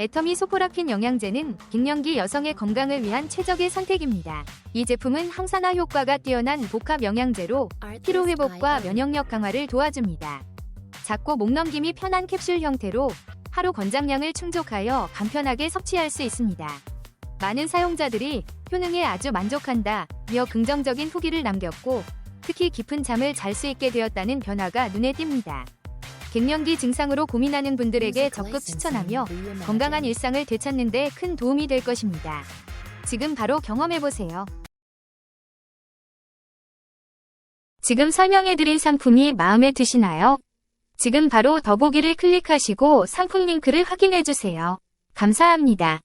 애터미 소포라핀 영양제는 갱년기 여성의 건강을 위한 최적의 선택입니다. 이 제품은 항산화 효과가 뛰어난 복합 영양제로 피로 회복과 면역력 강화를 도와줍니다. 작고 목 넘김이 편한 캡슐 형태로 하루 권장량을 충족하여 간편하게 섭취할 수 있습니다. 많은 사용자들이 효능에 아주 만족한다 며 긍정적인 후기를 남겼고 특히 깊은 잠을 잘 수 있게 되었다는 변화가 눈에 띕니다. 갱년기 증상으로 고민하는 분들에게 적극 추천하며 건강한 일상을 되찾는 데 큰 도움이 될 것입니다. 지금 바로 경험해보세요. 지금 설명해드린 상품이 마음에 드시나요? 지금 바로 더보기를 클릭하시고 상품 링크를 확인해주세요. 감사합니다.